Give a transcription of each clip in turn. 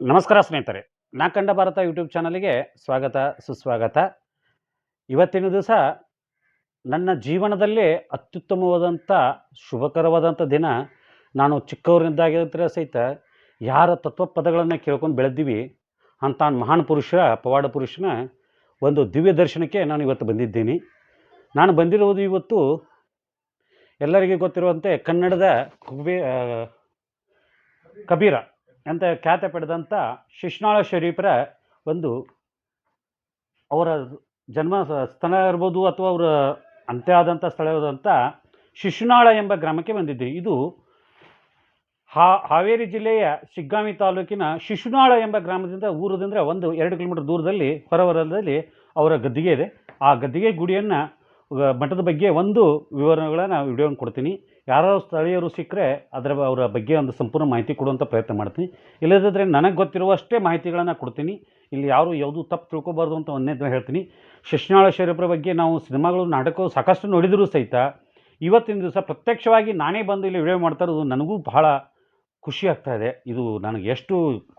ನಮಸ್ಕಾರ ಸ್ನೇಹಿತರೆ, ನಾ ಕಂಡ ಭಾರತ ಯೂಟ್ಯೂಬ್ ಚಾನಲ್ಗೆ ಸ್ವಾಗತ, ಸುಸ್ವಾಗತ. ಇವತ್ತಿನ ದಿವಸ ನನ್ನ ಜೀವನದಲ್ಲಿ ಅತ್ಯುತ್ತಮವಾದಂಥ, ಶುಭಕರವಾದಂಥ ದಿನ. ನಾನು ಚಿಕ್ಕವರಿದ್ದಾಗಿದ್ದರೆ ಸಹಿತ ಯಾರ ತತ್ವಪದಗಳನ್ನು ಕೇಳ್ಕೊಂಡು ಬೆಳೆದ್ದೀವಿ ಅಂತ ಮಹಾನ್ ಪುರುಷ ಪವಾಡ ಪುರುಷನ ಒಂದು ದಿವ್ಯ ದರ್ಶನಕ್ಕೆ ನಾನು ಇವತ್ತು ಬಂದಿದ್ದೀನಿ. ನಾನು ಬಂದಿರುವುದು ಇವತ್ತು ಎಲ್ಲರಿಗೂ ಗೊತ್ತಿರುವಂತೆ ಕನ್ನಡದ ಕುಬೇ ಕಬೀರ. ಅಂತ ಖ್ಯಾತ ಪಡೆದಂಥ ಶಿಶ್ನಾಳ ಶರೀಫರ ಒಂದು ಅವರ ಜನ್ಮ ಸ್ಥಳ ಇರ್ಬೋದು ಅಥವಾ ಅವರ ಅಂತ್ಯ ಆದಂಥ ಸ್ಥಳವಾದಂಥ ಶಿಶುನಾಳ ಎಂಬ ಗ್ರಾಮಕ್ಕೆ ಬಂದಿದ್ದೆ ಇದು ಹಾ, ಹಾವೇರಿ ಜಿಲ್ಲೆಯ ಶಿಗ್ಗಾಮಿ ತಾಲೂಕಿನ ಶಿಶುನಾಳ ಎಂಬ ಗ್ರಾಮದಿಂದ ಊರದಿಂದ ಒಂದು ಎರಡು ಕಿಲೋಮೀಟರ್ ದೂರದಲ್ಲಿ ಹೊರವರದಲ್ಲಿ ಅವರ ಗದ್ದಿಗೆ ಇದೆ. ಆ ಗದ್ದಿಗೆ ಗುಡಿಯನ್ನು ಮಠದ ಬಗ್ಗೆ ಒಂದು ವಿವರಗಳನ್ನು ವಿಡಿಯೋನ ಕೊಡ್ತೀನಿ. ಯಾರೋ ಸ್ಥಳೀಯರು ಸಿಕ್ಕರೆ ಅದರ ಅವರ ಬಗ್ಗೆ ಒಂದು ಸಂಪೂರ್ಣ ಮಾಹಿತಿ ಕೊಡುವಂಥ ಪ್ರಯತ್ನ ಮಾಡ್ತೀನಿ. ಇಲ್ಲದಿದ್ದರೆ ನನಗೆ ಗೊತ್ತಿರುವಷ್ಟೇ ಮಾಹಿತಿಗಳನ್ನು ಕೊಡ್ತೀನಿ. ಇಲ್ಲಿ ಯಾರು ಯಾವುದೂ ತಪ್ಪು ತಿಳ್ಕೊಬಾರ್ದು ಅಂತ ಒಂದೇ ಹೇಳ್ತೀನಿ. ಶಿಶುನಾಳ ಶರೀಫರ ಬಗ್ಗೆ ನಾವು ಸಿನಿಮಾಗಳು ನಾಟಕವು ಸಾಕಷ್ಟು ನೋಡಿದರೂ ಸಹಿತ ಇವತ್ತಿನ ದಿವಸ ಪ್ರತ್ಯಕ್ಷವಾಗಿ ನಾನೇ ಬಂದು ಇಲ್ಲಿ ವಿಡಿಯೋ ಮಾಡ್ತಾ ಇರೋದು ನನಗೂ ಬಹಳ ಖುಷಿ ಆಗ್ತಾ ಇದೆ. ಇದು ನನಗೆ ಎಷ್ಟು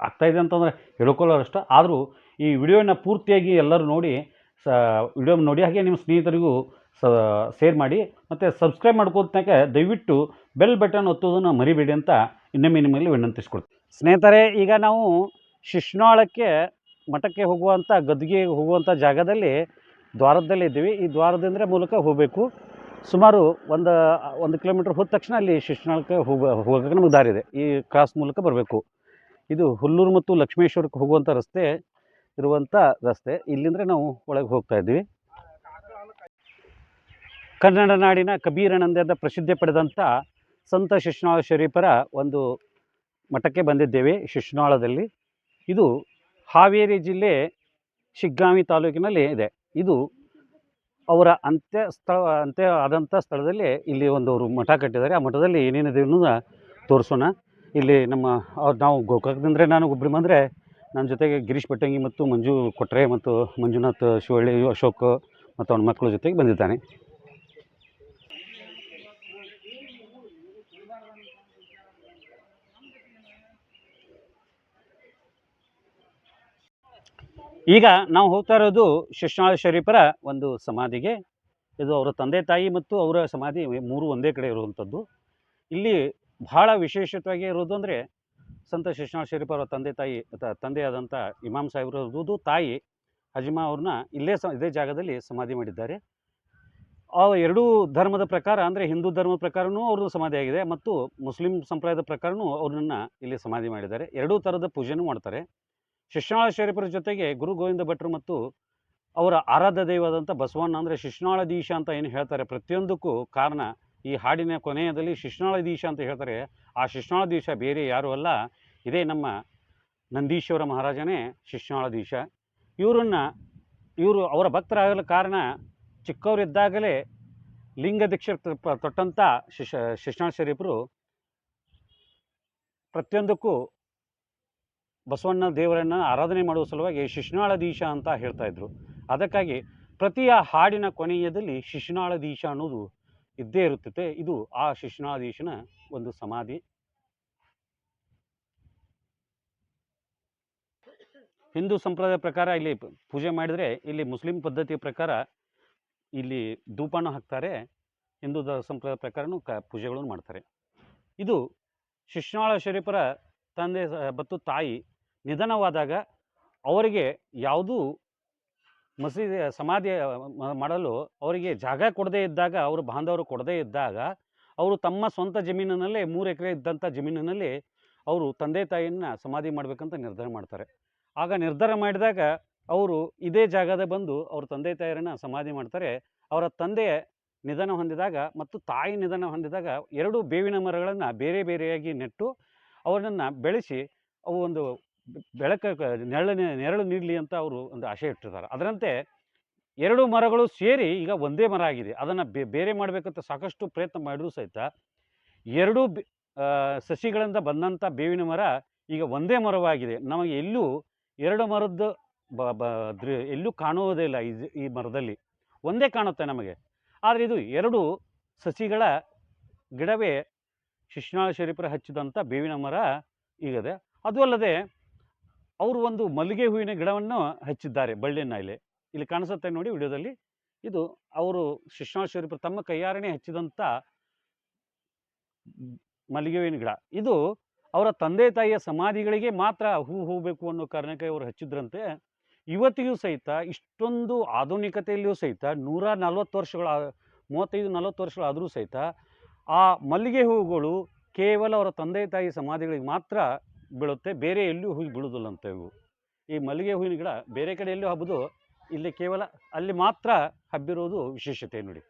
ಆಗ್ತಾ ಇದೆ ಅಂತಂದರೆ ಹೇಳ್ಕೊಳ್ಳೋರಷ್ಟು. ಆದರೂ ಈ ವಿಡಿಯೋನ ಪೂರ್ತಿಯಾಗಿ ಎಲ್ಲರೂ ನೋಡಿ, ಸ ವಿಡಿಯೋ ನೋಡಿ ಹಾಗೆ ನಿಮ್ಮ ಸ್ನೇಹಿತರಿಗೂ ಸ ಶೇರ್ ಮಾಡಿ ಮತ್ತು ಸಬ್ಸ್ಕ್ರೈಬ್ ಮಾಡ್ಕೋತನಾಗ ದಯವಿಟ್ಟು ಬೆಲ್ ಬಟನ್ ಒತ್ತೋದನ್ನು ಮರಿಬೇಡಿ ಅಂತ ಇನ್ನೊಮ್ಮೆ ನಿಮ್ಮಲ್ಲಿ ವಿನಂತಿಸ್ಕೊಳ್ತೀನಿ. ಸ್ನೇಹಿತರೆ, ಈಗ ನಾವು ಶಿಶ್ನಾಳಕ್ಕೆ ಮಠಕ್ಕೆ ಹೋಗುವಂಥ ಗದ್ಗೆ ಹೋಗುವಂಥ ಜಾಗದಲ್ಲಿ ದ್ವಾರದಲ್ಲಿ ಇದ್ದೀವಿ. ಈ ದ್ವಾರದಿಂದ ಮೂಲಕ ಹೋಗಬೇಕು. ಸುಮಾರು ಒಂದು ಒಂದು ಕಿಲೋಮೀಟ್ರ್ ಹೋದ ತಕ್ಷಣ ಅಲ್ಲಿ ಶಿಶ್ನಾಳಕ್ಕೆ ಹೋಗ ಹೋಗೋಕೆ ನಮಗೆ ದಾರಿ ಇದೆ. ಈ ಕ್ರಾಸ್ ಮೂಲಕ ಬರಬೇಕು. ಇದು ಹುಲ್ಲೂರು ಮತ್ತು ಲಕ್ಷ್ಮೇಶ್ವರಕ್ಕೆ ಹೋಗುವಂಥ ರಸ್ತೆ ಇರುವಂಥ ರಸ್ತೆ. ಇಲ್ಲಿಂದ ನಾವು ಒಳಗೆ ಹೋಗ್ತಾ ಇದ್ದೀವಿ. ಕನ್ನಡ ನಾಡಿನ ಕಬೀರನಂದದ ಪ್ರಸಿದ್ಧಿ ಪಡೆದಂಥ ಸಂತ ಶಿಶುನಾಳ ಶರೀಫರ ಒಂದು ಮಠಕ್ಕೆ ಬಂದಿದ್ದೇವೆ ಶಿಶುನಾಳದಲ್ಲಿ. ಇದು ಹಾವೇರಿ ಜಿಲ್ಲೆ ಶಿಗ್ಗಾಂವಿ ತಾಲೂಕಿನಲ್ಲಿ ಇದೆ. ಇದು ಅವರ ಅಂತ್ಯ ಸ್ಥಳ, ಅಂತ್ಯ ಆದಂಥ ಸ್ಥಳದಲ್ಲಿ ಇಲ್ಲಿ ಒಂದು ಅವರು ಮಠ ಕಟ್ಟಿದ್ದಾರೆ. ಆ ಮಠದಲ್ಲಿ ಏನೇನಿದೆ ಅನ್ನೋದನ್ನ ತೋರಿಸೋಣ. ಇಲ್ಲಿ ನಮ್ಮ ಅವ್ರು, ನಾವು ಗೋಕಾಕದಿಂದರೆ ನಾನು ಒಬ್ಬರು ಬಂದರೆ ನನ್ನ ಜೊತೆಗೆ ಗಿರೀಶ್ ಪಟ್ಟಂಗಿ ಮತ್ತು ಮಂಜು ಕೊಟ್ರೆ ಮತ್ತು ಮಂಜುನಾಥ್ ಶಿವಳ್ಳಿ, ಅಶೋಕ್ ಮತ್ತು ಅವನ ಮಕ್ಕಳ ಜೊತೆಗೆ ಬಂದಿದ್ದಾನೆ. ಈಗ ನಾವು ಹೋಗ್ತಾ ಇರೋದು ಶಿಶ್ನಾಳ ಶರೀಫರ ಒಂದು ಸಮಾಧಿಗೆ. ಇದು ಅವರ ತಂದೆ ತಾಯಿ ಮತ್ತು ಅವರ ಸಮಾಧಿ ಮೂರು ಒಂದೇ ಕಡೆ ಇರುವಂಥದ್ದು. ಇಲ್ಲಿ ಬಹಳ ವಿಶೇಷವಾಗಿ ಇರೋದು ಅಂದರೆ ಸಂತ ಶಿಶ್ನಾಳ ಶರೀಫ್ ಅವರ ತಂದೆ ತಾಯಿ ತಂದೆಯಾದಂಥ ಇಮಾಮ್ ಸಾಹೇಬ್ರದ್ದು ತಾಯಿ ಹಜಿಮಾ ಅವ್ರನ್ನ ಇಲ್ಲೇ ಸ ಇದೇ ಜಾಗದಲ್ಲಿ ಸಮಾಧಿ ಮಾಡಿದ್ದಾರೆ. ಆ ಎರಡೂ ಧರ್ಮದ ಪ್ರಕಾರ ಅಂದರೆ ಹಿಂದೂ ಧರ್ಮದ ಪ್ರಕಾರವೂ ಅವ್ರದ್ದು ಸಮಾಧಿ ಆಗಿದೆ ಮತ್ತು ಮುಸ್ಲಿಂ ಸಂಪ್ರದಾಯದ ಪ್ರಕಾರವೂ ಅವ್ರನ್ನ ಇಲ್ಲಿ ಸಮಾಧಿ ಮಾಡಿದ್ದಾರೆ. ಎರಡೂ ಥರದ ಪೂಜೆನೂ ಮಾಡ್ತಾರೆ. ಶಿಶ್ನಾಳ ಶರೀಫರ ಜೊತೆಗೆ ಗುರು ಗೋವಿಂದ ಭಟ್ರು ಮತ್ತು ಅವರ ಆರಾಧ್ಯ ದೈವದಂಥ ಬಸವಣ್ಣ ಅಂದರೆ ಶಿಶ್ನಾಳದೀಶ ಅಂತ ಏನು ಹೇಳ್ತಾರೆ. ಪ್ರತಿಯೊಂದಕ್ಕೂ ಕಾರಣ ಈ ಹಾಡಿನ ಕೊನೆಯದಲ್ಲಿ ಶಿಶ್ನಾಳದೀಶ ಅಂತ ಹೇಳ್ತಾರೆ. ಆ ಶಿಶ್ನಾಳದೀಶ ಬೇರೆ ಯಾರೂ ಅಲ್ಲ. ಇದೇ ನಮ್ಮ ನಂದೀಶ್ವರ ಮಹಾರಾಜನೇ ಶಿಶ್ನಾಳದೀಶ ಇವರನ್ನು, ಇವರು ಅವರ ಭಕ್ತರಾಗಲು ಕಾರಣ ಚಿಕ್ಕವರಿದ್ದಾಗಲೇ ಲಿಂಗ ದೀಕ್ಷೆ ತೊಟ್ಟಂಥ ಶಿಶ ಶಿಶ್ನಾಳ ಶರೀಫರು ಪ್ರತಿಯೊಂದಕ್ಕೂ ಬಸವಣ್ಣ ದೇವರನ್ನು ಆರಾಧನೆ ಮಾಡುವ ಸಲುವಾಗಿ ಶಿಶುನಾಳದೀಶ ಅಂತ ಹೇಳ್ತಾ ಇದ್ರು. ಅದಕ್ಕಾಗಿ ಪ್ರತಿಯ ಹಾಡಿನ ಕೊನೆಯದಲ್ಲಿ ಶಿಶುನಾಳದೀಶ ಅನ್ನೋದು ಇದ್ದೇ ಇರುತ್ತದೆ. ಇದು ಆ ಶಿಶುನಾಳದೀಶನ ಒಂದು ಸಮಾಧಿ. ಹಿಂದೂ ಸಂಪ್ರದಾಯ ಪ್ರಕಾರ ಇಲ್ಲಿ ಪೂಜೆ ಮಾಡಿದರೆ ಇಲ್ಲಿ ಮುಸ್ಲಿಂ ಪದ್ಧತಿಯ ಪ್ರಕಾರ ಇಲ್ಲಿ ಧೂಪನ ಹಾಕ್ತಾರೆ. ಹಿಂದೂ ಸಂಪ್ರದಾಯ ಪ್ರಕಾರನೂ ಕ ಪೂಜೆಗಳನ್ನು ಮಾಡ್ತಾರೆ. ಇದು ಶಿಶುನಾಳ ಶರೀಫರ ತಂದೆ ಮತ್ತು ತಾಯಿ ನಿಧನವಾದಾಗ ಅವರಿಗೆ ಯಾವುದೂ ಮಸೀದಿ, ಸಮಾಧಿ ಮಾಡಲು ಅವರಿಗೆ ಜಾಗ ಕೊಡದೇ ಇದ್ದಾಗ, ಅವರು ಬಾಂಧವರು ಕೊಡದೇ ಇದ್ದಾಗ, ಅವರು ತಮ್ಮ ಸ್ವಂತ ಜಮೀನಿನಲ್ಲೇ, ಮೂರು ಎಕರೆ ಇದ್ದಂಥ ಜಮೀನಿನಲ್ಲಿ ಅವರು ತಂದೆ ತಾಯಿಯನ್ನು ಸಮಾಧಿ ಮಾಡಬೇಕಂತ ನಿರ್ಧಾರ ಮಾಡ್ತಾರೆ. ಆಗ ನಿರ್ಧಾರ ಮಾಡಿದಾಗ ಅವರು ಇದೇ ಜಾಗದ ಬಂದು ಅವ್ರ ತಂದೆ ತಾಯಿಯರನ್ನು ಸಮಾಧಿ ಮಾಡ್ತಾರೆ. ಅವರ ತಂದೆ ನಿಧನ ಹೊಂದಿದಾಗ ಮತ್ತು ತಾಯಿ ನಿಧನ ಹೊಂದಿದಾಗ ಎರಡು ಬೇವಿನ ಮರಗಳನ್ನು ಬೇರೆ ಬೇರೆಯಾಗಿ ನೆಟ್ಟು ಅವರನ್ನು ಬೆಳೆಸಿ ಅವು ಒಂದು ಬೆಳಕ ನೆರಳು ನೆರಳು ನೀಡಲಿ ಅಂತ ಅವರು ಒಂದು ಆಶೆ ಇಟ್ಟಿರ್ತಾರೆ. ಅದರಂತೆ ಎರಡು ಮರಗಳು ಸೇರಿ ಈಗ ಒಂದೇ ಮರ ಆಗಿದೆ. ಅದನ್ನು ಬೇರೆ ಮಾಡಬೇಕಂತ ಸಾಕಷ್ಟು ಪ್ರಯತ್ನ ಮಾಡಿದ್ರು ಸಹಿತ ಎರಡೂ ಸಸಿಗಳಿಂದ ಬಂದಂಥ ಬೇವಿನ ಮರ ಈಗ ಒಂದೇ ಮರವಾಗಿದೆ. ನಮಗೆ ಎಲ್ಲೂ ಎರಡು ಮರದ್ದು ಬ ಎಲ್ಲೂ ಕಾಣುವುದೇ ಇಲ್ಲ ಇದು ಈ ಮರದಲ್ಲಿ. ಒಂದೇ ಕಾಣುತ್ತೆ ನಮಗೆ. ಆದರೆ ಇದು ಎರಡು ಸಸಿಗಳ ಗಿಡವೇ ಶಿಶುನಾಳ ಶರೀಫರ ಹಚ್ಚಿದಂಥ ಬೇವಿನ ಮರ ಈಗಿದೆ. ಅದು ಅಲ್ಲದೆ ಅವರು ಒಂದು ಮಲ್ಲಿಗೆ ಹೂವಿನ ಗಿಡವನ್ನು ಹಚ್ಚಿದ್ದಾರೆ ಬಳ್ಳಿಯನ್ನ ಇಲ್ಲಿ ಇಲ್ಲಿ ಕಾಣಿಸುತ್ತೆ ನೋಡಿ ವಿಡಿಯೋದಲ್ಲಿ. ಇದು ಅವರು ಶಿಕ್ಷಣ ತಮ್ಮ ಕೈಯಾರಣೆ ಹಚ್ಚಿದಂಥ ಮಲ್ಲಿಗೆ ಹೂವಿನ ಗಿಡ. ಇದು ಅವರ ತಂದೆ ತಾಯಿಯ ಸಮಾಧಿಗಳಿಗೆ ಮಾತ್ರ ಹೂ ಹೋಗಬೇಕು ಅನ್ನೋ ಕಾರಣಕ್ಕೆ ಅವರು ಹಚ್ಚಿದ್ರಂತೆ. ಇವತ್ತಿಗೂ ಸಹಿತ ಇಷ್ಟೊಂದು ಆಧುನಿಕತೆಯಲ್ಲಿಯೂ ಸಹಿತ ನೂರ ನಲ್ವತ್ತು ವರ್ಷಗಳ, ಮೂವತ್ತೈದು ನಲವತ್ತು ವರ್ಷಗಳಾದರೂ ಸಹಿತ ಆ ಮಲ್ಲಿಗೆ ಹೂಗಳು ಕೇವಲ ಅವರ ತಂದೆ ತಾಯಿ ಸಮಾಧಿಗಳಿಗೆ ಮಾತ್ರ ಬೀಳುತ್ತೆ, ಬೇರೆ ಎಲ್ಲೂ ಹೂ ಬೀಳೋದಿಲ್ಲಂತೆ ಇವು. ಈ ಮಲ್ಲಿಗೆ ಹೂವಿನ ಗಿಡ ಬೇರೆ ಕಡೆ ಎಲ್ಲೂ ಹಬ್ಬದು, ಇಲ್ಲಿ ಕೇವಲ ಅಲ್ಲಿ ಮಾತ್ರ ಹಬ್ಬಿರೋದು ವಿಶೇಷತೆ ನೋಡಿ.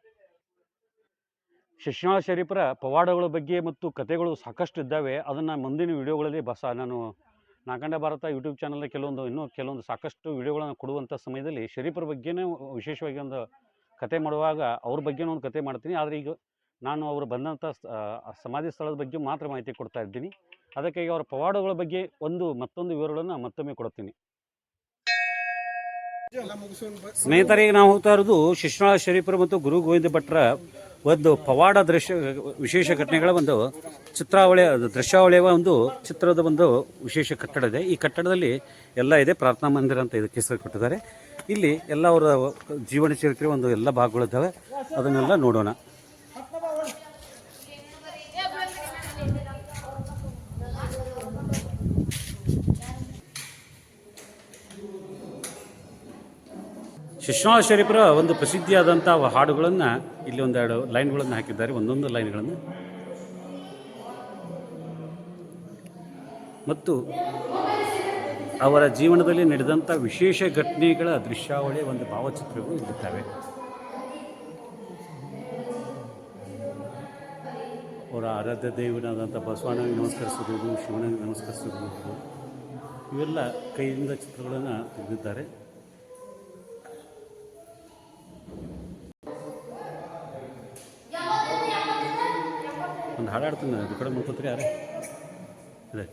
ಶಿಶುನಾಳ ಶರೀಫರ ಪವಾಡಗಳ ಬಗ್ಗೆ ಮತ್ತು ಕಥೆಗಳು ಸಾಕಷ್ಟು ಇದ್ದಾವೆ, ಅದನ್ನು ಮುಂದಿನ ವಿಡಿಯೋಗಳಲ್ಲಿ ಬಸ ನಾನು ನಾಗಂಡ ಭಾರತ ಯೂಟ್ಯೂಬ್ ಚಾನಲ್ನ ಕೆಲವೊಂದು, ಇನ್ನೂ ಕೆಲವೊಂದು ಸಾಕಷ್ಟು ವಿಡಿಯೋಗಳನ್ನು ಕೊಡುವಂಥ ಸಮಯದಲ್ಲಿ ಶರೀಫರ ಬಗ್ಗೆನೇ ವಿಶೇಷವಾಗಿ ಒಂದು ಕತೆ ಮಾಡುವಾಗ ಅವ್ರ ಬಗ್ಗೆನೂ ಒಂದು ಕತೆ ಮಾಡ್ತೀನಿ. ಆದರೆ ಈಗ ನಾನು ಅವರು ಬಂದಂಥ ಸಮಾಧಿ ಸ್ಥಳದ ಬಗ್ಗೆ ಮಾತ್ರ ಮಾಹಿತಿ ಕೊಡ್ತಾ ಇದ್ದೀನಿ. ಅದಕ್ಕಾಗಿ ಅವರ ಪವಾಡಗಳ ಬಗ್ಗೆ ಒಂದು ಮತ್ತೊಂದು ವಿವರಗಳನ್ನು ಮತ್ತೊಮ್ಮೆ ಕೊಡುತ್ತೀನಿ ಸ್ನೇಹಿತರಿಗೆ ನಾವು ಹೋಗ್ತಾ ಇರೋದು ಶಿಶ್ನಾಳ ಶರೀಫರು ಮತ್ತು ಗುರು ಗೋವಿಂದ ಭಟ್ರ ಒಂದು ಪವಾಡ ದೃಶ್ಯ, ವಿಶೇಷ ಘಟನೆಗಳ ಒಂದು ಚಿತ್ರಾವಳಿ ದೃಶ್ಯಾವಳಿಯ ಒಂದು ಚಿತ್ರದ ಒಂದು ವಿಶೇಷ ಕಟ್ಟಡ ಇದೆ. ಈ ಕಟ್ಟಡದಲ್ಲಿ ಎಲ್ಲ ಇದೆ. ಪ್ರಾರ್ಥನಾ ಮಂದಿರ ಅಂತ ಇದಕ್ಕೆ ಹೆಸರು ಕೊಟ್ಟಿದ್ದಾರೆ. ಇಲ್ಲಿ ಎಲ್ಲ ಅವರ ಜೀವನ ಚರಿತ್ರೆ ಒಂದು ಎಲ್ಲ ಭಾಗಗಳಿದ್ದಾವೆ. ಅದನ್ನೆಲ್ಲ ನೋಡೋಣ. ಶರೀಫರ ಒಂದು ಪ್ರಸಿದ್ಧಿಯಾದಂಥ ಹಾಡುಗಳನ್ನು ಇಲ್ಲಿ ಒಂದೆರಡು ಲೈನ್ಗಳನ್ನು ಹಾಕಿದ್ದಾರೆ, ಒಂದೊಂದು ಲೈನ್ಗಳನ್ನು. ಮತ್ತು ಅವರ ಜೀವನದಲ್ಲಿ ನಡೆದಂಥ ವಿಶೇಷ ಘಟನೆಗಳ ದೃಶ್ಯಾವಳಿಯ ಒಂದು ಭಾವಚಿತ್ರಗಳು ಇಲ್ಲಿದ್ದಾವೆ ಅವರ ಆರಾಧ್ಯ ದೇವನಾದಂಥ ಬಸವಣ್ಣನಿಗೆ ನಮಸ್ಕರಿಸೋದು ಶಿವನಿಗೆ ನಮಸ್ಕರಿಸೋದು ಇವೆಲ್ಲ ಕೈಯಿಂದ ಚಿತ್ರಗಳನ್ನು ತೆಗೆದಿದ್ದಾರೆ. ಹಾಡಾಡ್ತೀನಿ ಅದು ಕಡೆ ಮುಖತ್ರಿ ಯಾರೇ? ಅದೇ.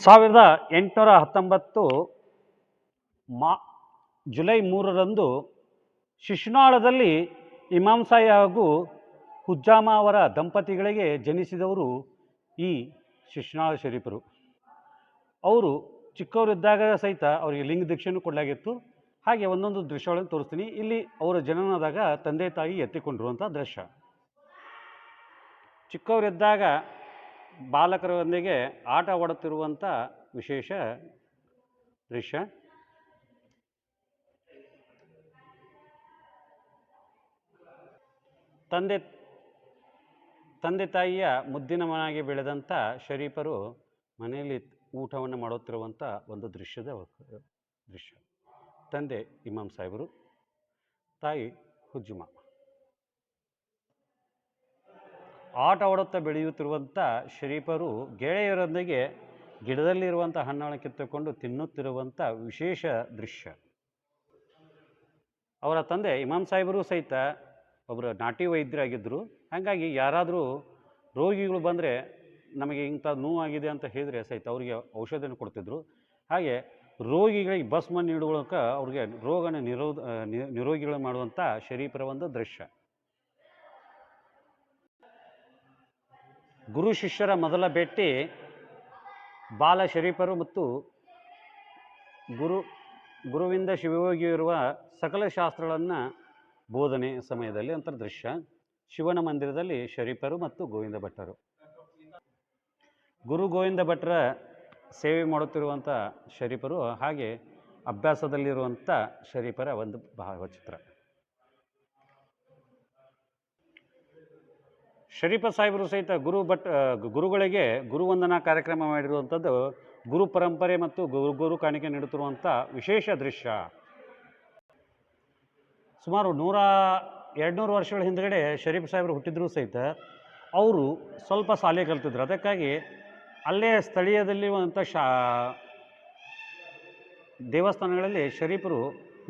ಸಾವಿರದ ಎಂಟುನೂರ ಹತ್ತೊಂಬತ್ತು ಮಾ, ಜುಲೈ ಮೂರರಂದು ಶಿಶುನಾಳದಲ್ಲಿ ಇಮಾಮ್ ಸಾಯಿ ಹಾಗೂ ಹುಜ್ಜಾಮ ಅವರ ದಂಪತಿಗಳಿಗೆ ಜನಿಸಿದವರು ಈ ಶಿಶುನಾಳ ಶರೀಫರು. ಅವರು ಚಿಕ್ಕವರಿದ್ದಾಗ ಸಹಿತ ಅವರಿಗೆ ಲಿಂಗ ದೀಕ್ಷೆಯನ್ನು ಕೊಡಲಾಗಿತ್ತು. ಹಾಗೆ ಒಂದೊಂದು ದೃಶ್ಯಗಳನ್ನು ತೋರಿಸ್ತೀನಿ. ಇಲ್ಲಿ ಅವರ ಜನನದಾಗ ತಂದೆ ತಾಯಿ ಎತ್ತಿಕೊಂಡಿರುವಂಥ ದೃಶ್ಯ. ಚಿಕ್ಕವರಿದ್ದಾಗ ಬಾಲಕರೊಂದಿಗೆ ಆಟವಾಡುತ್ತಿರುವಂಥ ವಿಶೇಷ ದೃಶ್ಯ. ತಂದೆ ತಂದೆ ತಾಯಿಯ ಮುದ್ದಿನ ಮನಾಗಿ ಬೆಳೆದಂಥ ಶರೀಫರು ಮನೆಯಲ್ಲಿ ಊಟವನ್ನು ಮಾಡುತ್ತಿರುವಂಥ ಒಂದು ದೃಶ್ಯದ ದೃಶ್ಯ. ತಂದೆ ಇಮಾಮ್ ಸಾಹೇಬರು, ತಾಯಿ ಹುಜ್ಜುಮ. ಆಟ ಆಡುತ್ತಾ ಬೆಳೆಯುತ್ತಿರುವಂಥ ಶರೀಫರು ಗೆಳೆಯರೊಂದಿಗೆ ಗಿಡದಲ್ಲಿರುವಂಥ ಹಣ್ಣನ್ನು ಕಿತ್ತುಕೊಂಡು ತಿನ್ನುತ್ತಿರುವಂಥ ವಿಶೇಷ ದೃಶ್ಯ. ಅವರ ತಂದೆ ಇಮಾಮ್ ಸಾಹೇಬರು ಸಹಿತ ಒಬ್ಬರು ನಾಟಿ ವೈದ್ಯರಾಗಿದ್ದರು ಹಾಗಾಗಿ ಯಾರಾದರೂ ರೋಗಿಗಳು ಬಂದರೆ ನಮಗೆ ಇಂಥ ನೋವಾಗಿದೆ ಅಂತ ಹೇಳಿದರೆ ಸಹಿತ ಅವರಿಗೆ ಔಷಧಿಯನ್ನು ಕೊಡ್ತಿದ್ದರು ಹಾಗೆ ರೋಗಿಗಳಿಗೆ ಭಸ್ಮ ನೀಡುವಾಗ ಅವ್ರಿಗೆ ರೋಗನ ನಿರೋಧ, ನಿ- ನಿರೋಗಿಗಳು ಮಾಡುವಂಥ ಶರೀಪರ ಒಂದು ದೃಶ್ಯ. ಗುರು ಶಿಷ್ಯರ ಮೊದಲ ಭೇಟಿ ಬಾಲ ಶರೀಫರು ಮತ್ತು ಗುರು, ಗುರುವಿಂದ ಶಿವಯೋಗಿ ಇರುವ ಸಕಲ ಶಾಸ್ತ್ರಗಳನ್ನು ಬೋಧನೆ ಸಮಯದಲ್ಲಿ ಅಂತರ್ದೃಶ್ಯ ಶಿವನ ಮಂದಿರದಲ್ಲಿ ಶರೀಫರು ಮತ್ತು ಗೋವಿಂದ ಭಟ್ಟರು. ಗುರು ಗೋವಿಂದ ಭಟ್ರ ಸೇವೆ ಮಾಡುತ್ತಿರುವಂಥ ಶರೀಫರು ಹಾಗೆ ಅಭ್ಯಾಸದಲ್ಲಿರುವಂಥ ಶರೀಫರ ಒಂದು ಭಾವಚಿತ್ರ. ಶರೀಫ ಸಾಹೇಬರು ಸಹಿತ ಗುರು ಭಟ್ ಗುರುಗಳಿಗೆ ಗುರುವಂದನಾ ಕಾರ್ಯಕ್ರಮ ಮಾಡಿರುವಂಥದ್ದು ಗುರು ಪರಂಪರೆ ಮತ್ತು ಗುರು ಗುರು ಕಾಣಿಕೆ ನೀಡುತ್ತಿರುವಂಥ ವಿಶೇಷ ದೃಶ್ಯ. ಸುಮಾರು ನೂರ ಎರಡುನೂರು ವರ್ಷಗಳ ಹಿಂದ್ಗಡೆ ಶರೀಫ್ ಸಾಹೇಬರು ಹುಟ್ಟಿದ್ರು ಸಹಿತ ಅವರು ಸ್ವಲ್ಪ ಶಾಲೆ ಕಲ್ತಿದ್ರು. ಅದಕ್ಕಾಗಿ ಅಲ್ಲೇ ಸ್ಥಳೀಯದಲ್ಲಿರುವಂಥ ಶಾ ದೇವಸ್ಥಾನಗಳಲ್ಲಿ ಶರೀಫರು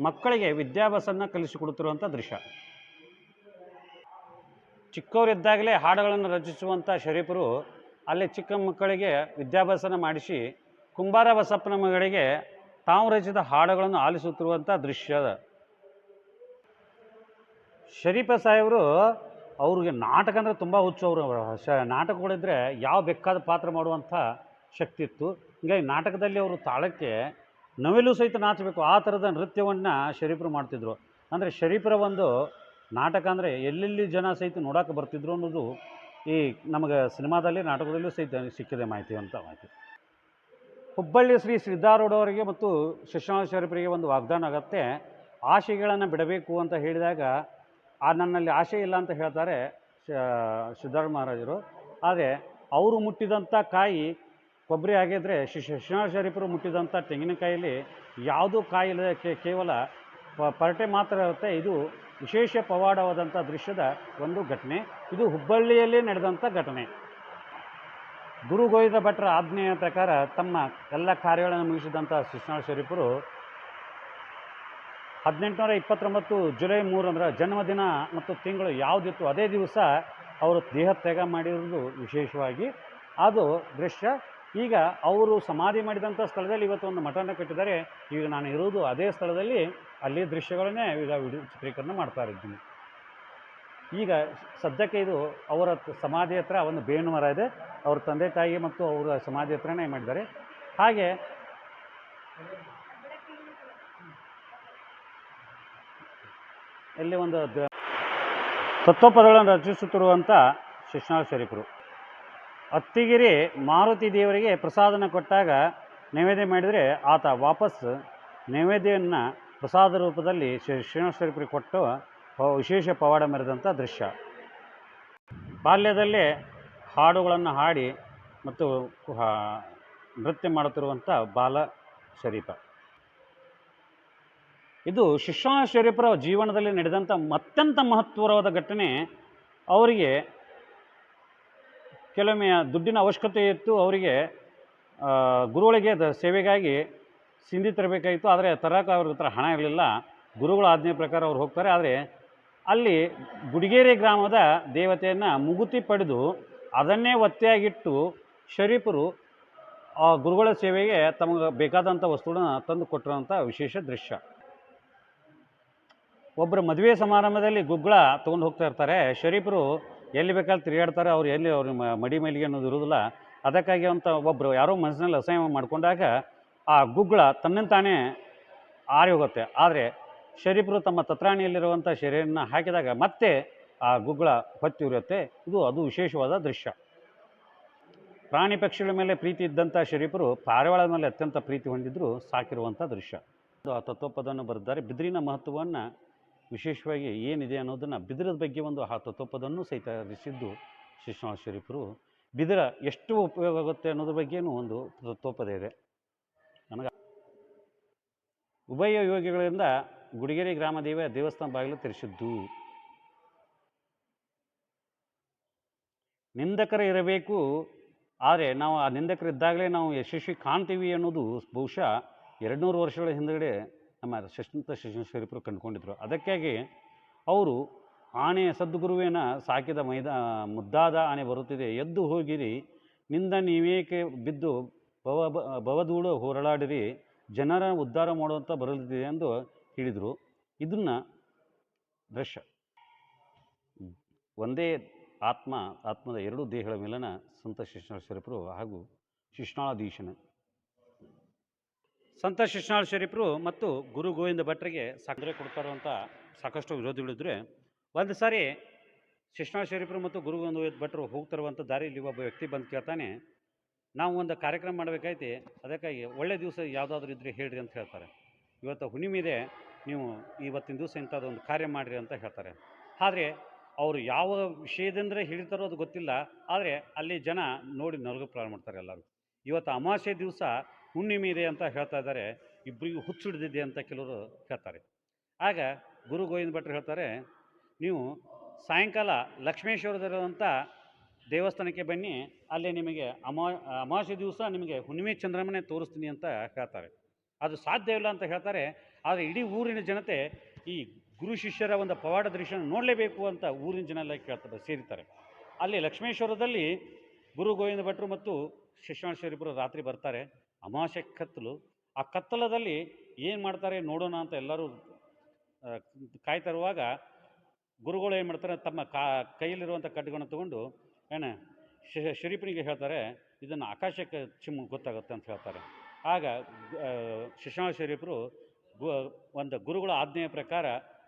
ಮಕ್ಕಳಿಗೆ ವಿದ್ಯಾಭ್ಯಾಸನ ಕಲಿಸಿಕೊಡುತ್ತಿರುವಂಥ ದೃಶ್ಯ. ಚಿಕ್ಕವರಿದ್ದಾಗಲೇ ಹಾಡುಗಳನ್ನು ರಚಿಸುವಂಥ ಶರೀಫರು ಅಲ್ಲಿ ಚಿಕ್ಕ ಮಕ್ಕಳಿಗೆ ವಿದ್ಯಾಭ್ಯಾಸನ ಮಾಡಿಸಿ ಕುಂಬಾರ ಬಸಪ್ಪನ ಮಗಳಿಗೆ ತಾವು ರಚಿಸಿದ ಹಾಡುಗಳನ್ನು ಆಲಿಸುತ್ತಿರುವಂಥ ದೃಶ್ಯ ಶರೀಫ ಸಾಹೇಬರು ಅವ್ರಿಗೆ ನಾಟಕ ಅಂದರೆ ತುಂಬ ಹುಚ್ಚು ಅವರು. ಶ ನಾಟಕಗಳಿದ್ರೆ ಯಾವ ಬೇಕಾದ ಪಾತ್ರ ಮಾಡುವಂಥ ಶಕ್ತಿ ಇತ್ತು. ಹೀಗಾಗಿ ನಾಟಕದಲ್ಲಿ ಅವರು ತಾಳಕ್ಕೆ ನವಿಲು ಸಹಿತ ನಾಚಬೇಕು. ಆ ಥರದ ನೃತ್ಯವನ್ನು ಶರೀಫರು ಮಾಡ್ತಿದ್ರು. ಅಂದರೆ ಶರೀಫರ ಒಂದು ನಾಟಕ ಅಂದರೆ ಎಲ್ಲೆಲ್ಲಿ ಜನ ಸಹಿತ ನೋಡೋಕೆ ಬರ್ತಿದ್ರು ಅನ್ನೋದು ಈ ನಮಗೆ ಸಿನಿಮಾದಲ್ಲಿ, ನಾಟಕದಲ್ಲೂ ಸಹಿತ ಸಿಕ್ಕಿದೆ ಮಾಹಿತಿ ಅಂತ ಮಾಹಿತಿ. ಹುಬ್ಬಳ್ಳಿ ಶ್ರೀ ಸಿದ್ದಾರೂಢವರಿಗೆ ಮತ್ತು ಶಶಾಂಕ ಶರೀಫರಿಗೆ ಒಂದು ವಾಗ್ದಾನ ಆಗತ್ತೆ. ಆಶೆಗಳನ್ನು ಬಿಡಬೇಕು ಅಂತ ಹೇಳಿದಾಗ ಆ ನನ್ನಲ್ಲಿ ಆಶೆ ಇಲ್ಲ ಅಂತ ಹೇಳ್ತಾರೆ ಸಿದ್ಧಾರ್ಥ ಮಹಾರಾಜರು. ಆದರೆ ಅವರು ಮುಟ್ಟಿದಂಥ ಕಾಯಿ ಕೊಬ್ಬರಿ ಆಗಿದ್ದರೆ ಶಶಾಂಕ ಶರೀಫರು ಮುಟ್ಟಿದಂಥ ತೆಂಗಿನಕಾಯಲ್ಲಿ ಯಾವುದೂ ಕಾಯಿ ಇಲ್ಲದೆ ಕೇವಲ ಪರಟೆ ಮಾತ್ರ ಇರುತ್ತೆ. ಇದು ವಿಶೇಷ ಪವಾಡವಾದಂಥ ದೃಶ್ಯದ ಒಂದು ಘಟನೆ. ಇದು ಹುಬ್ಬಳ್ಳಿಯಲ್ಲಿ ನಡೆದಂಥ ಘಟನೆ. ಗುರು ಗೋವಿಂದ ಭಟ್ರ ಆಜ್ಞೆಯ ಪ್ರಕಾರ ತಮ್ಮ ಎಲ್ಲ ಕಾರ್ಯಗಳನ್ನು ಮುಗಿಸಿದಂಥ ಶಿಕ್ಷಣ ಶರೀಫರು ಹದಿನೆಂಟುನೂರ ಇಪ್ಪತ್ತೊಂಬತ್ತು ಜುಲೈ ಮೂರಂದ್ರ ಜನ್ಮದಿನ ಮತ್ತು ತಿಂಗಳು ಯಾವುದಿತ್ತು ಅದೇ ದಿವಸ ಅವರು ದೇಹ ತ್ಯಾಗ ಮಾಡಿರುವುದು ವಿಶೇಷವಾಗಿ ಅದು ದೃಶ್ಯ. ಈಗ ಅವರು ಸಮಾಧಿ ಮಾಡಿದಂಥ ಸ್ಥಳದಲ್ಲಿ ಇವತ್ತು ಒಂದು ಮಠನ ಕಟ್ಟಿದ್ದಾರೆ. ಈಗ ನಾನು ಇರುವುದು ಅದೇ ಸ್ಥಳದಲ್ಲಿ ಅಲ್ಲಿ ದೃಶ್ಯಗಳನ್ನೇ ಈಗ ವಿಡಿಯೋ ಚಿತ್ರೀಕರಣ ಮಾಡ್ತಾ ಇದ್ದೀನಿ. ಈಗ ಸದ್ಯಕ್ಕೆ ಇದು ಅವರ ಸಮಾಧಿ ಹತ್ರ ಒಂದು ಬೇವಿನ ಮರ ಇದೆ. ಅವ್ರ ತಂದೆ ತಾಯಿ ಮತ್ತು ಅವರ ಸಮಾಧಿ ಹತ್ರನೇ ಮಾಡಿದ್ದಾರೆ. ಹಾಗೆ ಇಲ್ಲಿ ಒಂದು ತತ್ವಪದಗಳನ್ನು ರಚಿಸುತ್ತಿರುವಂಥ ಶಿಕ್ಷಣ ಶರೀಫರು. ಅತ್ತಿಗಿರಿ ಮಾರುತಿ ದೇವರಿಗೆ ಪ್ರಸಾದನ ಕೊಟ್ಟಾಗ ನೈವೇದ್ಯ ಮಾಡಿದರೆ ಆತ ವಾಪಸ್ ನೈವೇದ್ಯವನ್ನು ಪ್ರಸಾದ ರೂಪದಲ್ಲಿ ಶ್ರೀ ಶ್ರೀನಿವಾಸ ಶರೀಫರಿಗೆ ಕೊಟ್ಟು ವಿಶೇಷ ಪವಾಡ ಮೆರೆದಂಥ ದೃಶ್ಯ. ಬಾಲ್ಯದಲ್ಲೇ ಹಾಡುಗಳನ್ನು ಹಾಡಿ ಮತ್ತು ನೃತ್ಯ ಮಾಡುತ್ತಿರುವಂಥ ಬಾಲ ಶರೀಫ. ಇದು ಶರೀಫರ ಜೀವನದಲ್ಲಿ ನಡೆದಂಥ ಅತ್ಯಂತ ಮಹತ್ವರವಾದ ಘಟನೆ. ಅವರಿಗೆ ಕೆಲವೊಮ್ಮೆ ದುಡ್ಡಿನ ಅವಶ್ಯಕತೆ ಇತ್ತು. ಅವರಿಗೆ ಗುರುಗಳಿಗೆ ಸೇವೆಗಾಗಿ ಸಿಂಧಿ ತರಬೇಕಾಗಿತ್ತು. ಆದರೆ ತರಕ್ಕೆ ಅವ್ರ ಹತ್ರ ಹಣ ಇರಲಿಲ್ಲ. ಗುರುಗಳ ಆಜ್ಞೆ ಪ್ರಕಾರ ಅವ್ರು ಹೋಗ್ತಾರೆ. ಆದರೆ ಅಲ್ಲಿ ಗುಡಿಗೇರಿ ಗ್ರಾಮದ ದೇವತೆಯನ್ನು ಮುಗುತಿ ಪಡೆದು ಅದನ್ನೇ ಒತ್ತೆಯಾಗಿಟ್ಟು ಶರೀಫರು ಆ ಗುರುಗಳ ಸೇವೆಗೆ ತಮಗೆ ಬೇಕಾದಂಥ ವಸ್ತುಗಳನ್ನ ತಂದು ಕೊಟ್ಟಿರುವಂಥ ವಿಶೇಷ ದೃಶ್ಯ. ಒಬ್ಬರು ಮದುವೆ ಸಮಾರಂಭದಲ್ಲಿ ಗುಗ್ಗಳ ತೊಗೊಂಡು ಹೋಗ್ತಾ ಇರ್ತಾರೆ. ಶರೀಫರು ಎಲ್ಲಿ ಬೇಕಾದ್ರೆ ತಿರುಗಾಡ್ತಾರೆ. ಅವ್ರು ಎಲ್ಲಿ ಅವ್ರ ಮಡಿ ಮೈಲಿಗೆ ಅನ್ನೋದು ಇರೋದಿಲ್ಲ ಅದಕ್ಕಾಗಿ ಅಂತ ಒಬ್ಬರು ಯಾರೋ ಮನಸ್ಸಿನಲ್ಲಿ ಅಸಹ್ಯ ಮಾಡಿಕೊಂಡಾಗ ಆ ಗುಗ್ಗಳ ತನ್ನಂತಾನೇ ಆರಿ ಹೋಗುತ್ತೆ ಆದರೆ ಶರೀಫರು ತಮ್ಮ ತತ್ರಾಣಿಯಲ್ಲಿರುವಂಥ ಶರೀರನ ಹಾಕಿದಾಗ ಮತ್ತೆ ಆ ಗುಗ್ಗಳ ಹೊತ್ತಿ ಉರಿಯುತ್ತೆ. ಇದು ಅದು ವಿಶೇಷವಾದ ದೃಶ್ಯ. ಪ್ರಾಣಿ ಪಕ್ಷಿಗಳ ಮೇಲೆ ಪ್ರೀತಿ ಇದ್ದಂಥ ಶರೀಫರು ಪಾರಿವಾಳದ ಮೇಲೆ ಅತ್ಯಂತ ಪ್ರೀತಿ ಹೊಂದಿದ್ರು ಸಾಕಿರುವಂಥ ದೃಶ್ಯ. ಆ ತತ್ವಪದವನ್ನು ಬರೆದಿದ್ದಾರೆ. ಬಿದಿರಿನ ಮಹತ್ವವನ್ನು ವಿಶೇಷವಾಗಿ ಏನಿದೆ ಅನ್ನೋದನ್ನು ಬಿದಿರದ ಬಗ್ಗೆ ಒಂದು ಆ ತತ್ವಪದವನ್ನು ಸಹಿತ ರಚಿಸಿದ್ದು ಶಿಕ್ಷಣ ಶರೀಫರು. ಬಿದಿರ ಎಷ್ಟು ಉಪಯೋಗ ಆಗುತ್ತೆ ಅನ್ನೋದ್ರ ಬಗ್ಗೆನೂ ಒಂದು ತತ್ವಪದ ಇದೆ. ನನಗೆ ಉಭಯ ಯೋಗಿಗಳಿಂದ ಗುಡಿಗೆರೆ ಗ್ರಾಮದೇವ ದೇವಸ್ಥಾನ ಬಾಗಿಲು ತೆರೆಸಿದ್ದು. ನಿಂದಕರ ಇರಬೇಕು, ಆದರೆ ನಾವು ಆ ನಿಂದಕರಿದ್ದಾಗಲೇ ನಾವು ಯಶಸ್ವಿ ಕಾಣ್ತೀವಿ ಅನ್ನೋದು ಬಹುಶಃ ಎರಡು ನೂರು ವರ್ಷಗಳ ಹಿಂದುಗಡೆ ನಮ್ಮ ಶಿಕ್ಷಣ ಶರೀಫರು ಕಂಡುಕೊಂಡಿದ್ರು. ಅದಕ್ಕಾಗಿ ಅವರು ಆನೆ ಸದ್ಗುರುವೇನ ಸಾಕಿದ ಮೈದಾ, ಮುದ್ದಾದ ಆನೆ ಬರುತ್ತಿದೆ, ಎದ್ದು ಹೋಗಿರಿ, ನಿಂದ ನೀವೇಕೆ ಬಿದ್ದು ಭವ, ಭವಧೂಳು ಹೋರಾಡಿರಿ, ಜನರ ಉದ್ಧಾರ ಮಾಡುವಂಥ ಬರಲಿದೆ ಎಂದು ಹೇಳಿದರು. ಇದನ್ನು ದೃಶ್ಯ. ಒಂದೇ ಆತ್ಮ, ಆತ್ಮದ ಎರಡು ದೇಹಗಳ ಮೇಲನ ಸಂತ ಶಿಕ್ಷಣ ಶರೀಫರು ಹಾಗೂ ಶಿಕ್ಷಣಾಧೀಶನ ಸಂತ ಶಿಶುನಾಳ ಶರೀಫರು ಮತ್ತು ಗುರು ಗೋವಿಂದ ಭಟ್ರಿಗೆ ಕೊಡ್ತಾರೋ ಅಂತ ಸಾಕಷ್ಟು ವಿರೋಧಿಗಳಿದ್ರೆ, ಒಂದು ಸಾರಿ ಶಿಶುನಾಳ ಶರೀಫರು ಮತ್ತು ಗುರು ಗೋವಿಂದ ಭಟ್ರು ಹೋಗ್ತಿರುವಂಥ ದಾರಿಯಲ್ಲಿ ಒಬ್ಬ ವ್ಯಕ್ತಿ ಬಂದು ಕೇಳ್ತಾನೆ, ನಾವು ಒಂದು ಕಾರ್ಯಕ್ರಮ ಮಾಡಬೇಕಾಯ್ತಿ, ಅದಕ್ಕಾಗಿ ಒಳ್ಳೆ ದಿವಸ ಯಾವುದಾದ್ರೂ ಇದ್ದರೆ ಹೇಳ್ರಿ ಅಂತ ಹೇಳ್ತಾರೆ. ಇವತ್ತು ಹುಣ್ಣಿಮೆ ಇದೆ, ನೀವು ಇವತ್ತಿನ ದಿವಸ ಇಂಥದ್ದೊಂದು ಕಾರ್ಯ ಮಾಡಿರಿ ಅಂತ ಹೇಳ್ತಾರೆ. ಆದರೆ ಅವರು ಯಾವ ವಿಷಯದಿಂದ ಹಿಡಿತಾರೋ ಅದು ಗೊತ್ತಿಲ್ಲ, ಆದರೆ ಅಲ್ಲಿ ಜನ ನೋಡಿ ನರಗ ಪ್ರಾರಂಭ ಮಾಡ್ತಾರೆ ಎಲ್ಲರೂ. ಇವತ್ತು ಅಮಾವಾಸ್ಯೆ ದಿವಸ ಹುಣ್ಣಿಮೆ ಇದೆ ಅಂತ ಹೇಳ್ತಾ ಇದ್ದಾರೆ ಇಬ್ಬರಿಗೂ ಹುಚ್ಚು ಹಿಡಿದಿದೆ ಅಂತ ಕೆಲವರು ಹೇಳ್ತಾರೆ. ಆಗ ಗುರು ಗೋವಿಂದ ಭಟ್ರು ಹೇಳ್ತಾರೆ, ನೀವು ಸಾಯಂಕಾಲ ಲಕ್ಷ್ಮೇಶ್ವರದಲ್ಲಿರುವಂಥ ದೇವಸ್ಥಾನಕ್ಕೆ ಬನ್ನಿ, ಅಲ್ಲಿ ನಿಮಗೆ ಅಮಾ, ಅಮಾವಾಸ್ಯ ದಿವಸ ನಿಮಗೆ ಹುಣ್ಣಿಮೆ ಚಂದ್ರಮನೆ ತೋರಿಸ್ತೀನಿ ಅಂತ ಹೇಳ್ತಾರೆ. ಅದು ಸಾಧ್ಯ ಇಲ್ಲ ಅಂತ ಹೇಳ್ತಾರೆ, ಆದರೆ ಇಡೀ ಊರಿನ ಜನತೆ ಈ ಗುರು ಶಿಷ್ಯರ ಒಂದು ಪವಾಡ ದೃಶ್ಯ ನೋಡಲೇಬೇಕು ಅಂತ ಊರಿನ ಜನ ಎಲ್ಲ ಕೇಳ್ತಾರೆ ಸೇರಿತಾರೆ ಅಲ್ಲಿ ಲಕ್ಷ್ಮೇಶ್ವರದಲ್ಲಿ ಗುರು ಗೋವಿಂದ ಭಟ್ರು ಮತ್ತು ಶಿಶುನಾಳ ಇಬ್ಬರು ರಾತ್ರಿ ಬರ್ತಾರೆ. ಅಮಾವಾಸ್ಯೆ ಕತ್ತಲು. ಆ ಕತ್ತಲದಲ್ಲಿ ಏನು ಮಾಡ್ತಾರೆ ನೋಡೋಣ ಅಂತ ಎಲ್ಲರೂ ಕಾಯ್ತಿರುವಾಗ ಗುರುಗಳು ಏನು ಮಾಡ್ತಾರೆ ತಮ್ಮ ಕಾ ಕೈಯಲ್ಲಿರುವಂಥ ಕಡ್ಗವನ್ನು ತಗೊಂಡು ಏನ ಶರೀಫನಿಗೆ ಹೇಳ್ತಾರೆ, ಇದನ್ನು ಆಕಾಶಕ್ಕೆ ಚಿಮ್ಮು ಗೊತ್ತಾಗುತ್ತೆ ಅಂತ ಹೇಳ್ತಾರೆ. ಆಗ ಶಿಶಾ ಶರೀಫರು ಗು, ಒಂದು ಗುರುಗಳ ಆಜ್ಞೆಯ ಪ್ರಕಾರ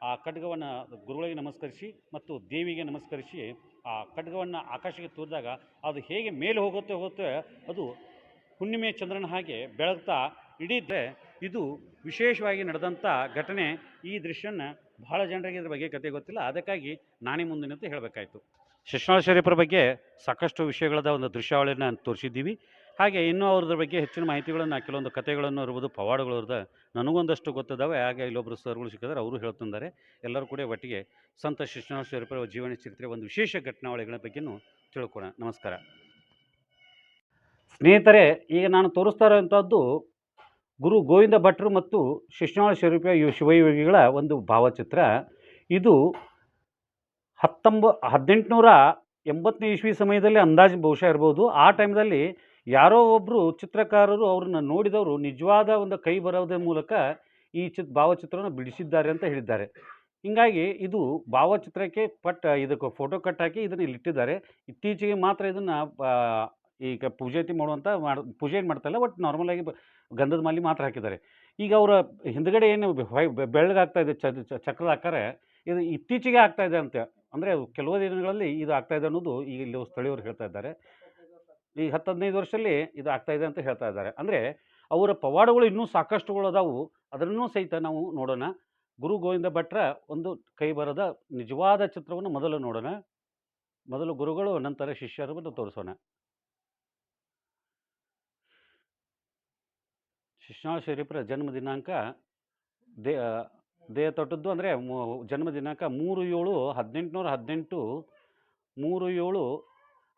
ಆ ಖಡ್ಗವನ್ನು ಗುರುಗಳಿಗೆ ನಮಸ್ಕರಿಸಿ ಮತ್ತು ದೇವಿಗೆ ನಮಸ್ಕರಿಸಿ ಆ ಖಡ್ಗವನ್ನು ಆಕಾಶಕ್ಕೆ ತೂರಿದಾಗ ಅದು ಹೇಗೆ ಮೇಲೆ ಹೋಗುತ್ತೆ ಹೋಗುತ್ತೆ ಅದು ಹುಣ್ಣಿಮೆ ಚಂದ್ರನ ಹಾಗೆ ಬೆಳಗ್ತಾ ಇಡೀದ್ರೆ ಇದು ವಿಶೇಷವಾಗಿ ನಡೆದಂಥ ಘಟನೆ. ಈ ದೃಶ್ಯನ ಬಹಳ ಜನರಿಗೆ ಇದ್ರ ಬಗ್ಗೆ ಕತೆ ಗೊತ್ತಿಲ್ಲ. ಅದಕ್ಕಾಗಿ ನಾನೇ ಮುಂದಿನಂತ ಹೇಳಬೇಕಾಯಿತು. ಶಿಶುನಾಳ ಶರೀಫರ ಬಗ್ಗೆ ಸಾಕಷ್ಟು ವಿಷಯಗಳದ ಒಂದು ದೃಶ್ಯಾವಳಿಯನ್ನು ತೋರಿಸಿದ್ದೀವಿ. ಹಾಗೆ ಇನ್ನೂ ಅವ್ರದ್ರ ಬಗ್ಗೆ ಹೆಚ್ಚಿನ ಮಾಹಿತಿಗಳನ್ನು, ಕೆಲವೊಂದು ಕಥೆಗಳನ್ನು ಇರ್ಬೋದು ಪವಾಡಗಳು ಇರ್ದ ನನಗೊಂದಷ್ಟು ಗೊತ್ತಿದ್ದಾವೆ. ಹಾಗೆ ಇಲ್ಲೊಬ್ಬರು ಸರ್ಗಳು ಸಿಕ್ಕಿದ್ರೆ ಅವರು ಹೇಳ್ತಿದ್ದಾರೆ. ಎಲ್ಲರೂ ಕೂಡ ಒಟ್ಟಿಗೆ ಸಂತ ಶಿಶುನಾಥ ಶರೀಫರ ಜೀವನ ಚರಿತ್ರೆ ಒಂದು ವಿಶೇಷ ಘಟನಾವಳಿಗಳ ಬಗ್ಗೆಯೂ ತಿಳ್ಕೊಳ್ಳೋಣ. ನಮಸ್ಕಾರ. ಸ್ನೇಹಿತರೆ, ಈಗ ನಾನು ತೋರಿಸ್ತಾ ಇರೋವಂಥದ್ದು ಗುರು ಗೋವಿಂದ ಭಟ್ರು ಮತ್ತು ಶಿಶುನಾಳ ಸ್ವರೂಪ ಯು ಶಿವಯೋಗಿಗಳ ಒಂದು ಭಾವಚಿತ್ರ. ಇದು ಹತ್ತೊಂಬ, ಹದಿನೆಂಟುನೂರ ಎಂಬತ್ತನೇ ಇಸ್ವಿ ಸಮಯದಲ್ಲಿ ಅಂದಾಜು ಬಹುಶಃ ಇರ್ಬೋದು. ಆ ಟೈಮ್ದಲ್ಲಿ ಯಾರೋ ಒಬ್ಬರು ಚಿತ್ರಕಾರರು ಅವ್ರನ್ನ ನೋಡಿದವರು ನಿಜವಾದ ಒಂದು ಕೈ ಬರೋದ್ರ ಮೂಲಕ ಈ ಚಿತ್, ಭಾವಚಿತ್ರವನ್ನು ಬಿಡಿಸಿದ್ದಾರೆ ಅಂತ ಹೇಳಿದ್ದಾರೆ. ಹೀಗಾಗಿ ಇದು ಭಾವಚಿತ್ರಕ್ಕೆ ಪಟ್, ಇದಕ್ಕೆ ಫೋಟೋ ಕಟ್ ಹಾಕಿ ಇದನ್ನು ಇಲ್ಲಿ ಇಟ್ಟಿದ್ದಾರೆ ಇತ್ತೀಚೆಗೆ ಮಾತ್ರ ಇದನ್ನು ಈಗ ಪೂಜೆ ಮಾಡುವಂಥ ಮಾಡಿ, ಪೂಜೆ ಏನು ಮಾಡ್ತಾಯಿಲ್ಲ ಬಟ್ ನಾರ್ಮಲಾಗಿ ಗಂಧದ ಮಾಲಿ ಮಾತ್ರ ಹಾಕಿದ್ದಾರೆ. ಈಗ ಅವರ ಹಿಂದ್ಗಡೆ ಏನು ಬೆಳ್ಳಗಾಗ್ತಾ ಇದೆ ಚಕ್ರದ ಆಕಾರ, ಇದು ಇತ್ತೀಚೆಗೆ ಆಗ್ತಾ ಇದೆ ಅಂತ. ಅಂದರೆ ಕೆಲವು ದಿನಗಳಲ್ಲಿ ಇದು ಆಗ್ತಾ ಇದೆ ಅನ್ನೋದು ಈಗ ಇಲ್ಲಿ ಸ್ಥಳೀಯರು ಹೇಳ್ತಾ ಇದ್ದಾರೆ. ಈ ಹತ್ತು ಹದಿನೈದು ವರ್ಷದಲ್ಲಿ ಇದು ಆಗ್ತಾ ಇದೆ ಅಂತ ಹೇಳ್ತಾ ಇದ್ದಾರೆ. ಅಂದರೆ ಅವರ ಪವಾಡಗಳು ಇನ್ನೂ ಸಾಕಷ್ಟುಗಳು ಅದಾವು. ಅದನ್ನೂ ಸಹಿತ ನಾವು ನೋಡೋಣ. ಗುರು ಗೋವಿಂದ ಭಟ್ರ ಒಂದು ಕೈ ಬರದ ನಿಜವಾದ ಚಿತ್ರವನ್ನು ಮೊದಲು ನೋಡೋಣ. ಮೊದಲು ಗುರುಗಳು, ನಂತರ ಶಿಷ್ಯರನ್ನು ತೋರಿಸೋಣ. ಶಿಶುನಾಳ ಶರೀಫರ ಜನ್ಮ ದಿನಾಂಕ ದೇ ದೇಹ ತೊಟ್ಟದ್ದು ಅಂದರೆ ಜನ್ಮ ದಿನಾಂಕ ಮೂರು ಏಳು ಹದಿನೆಂಟುನೂರ ಹದಿನೆಂಟು ಮೂರು ಏಳು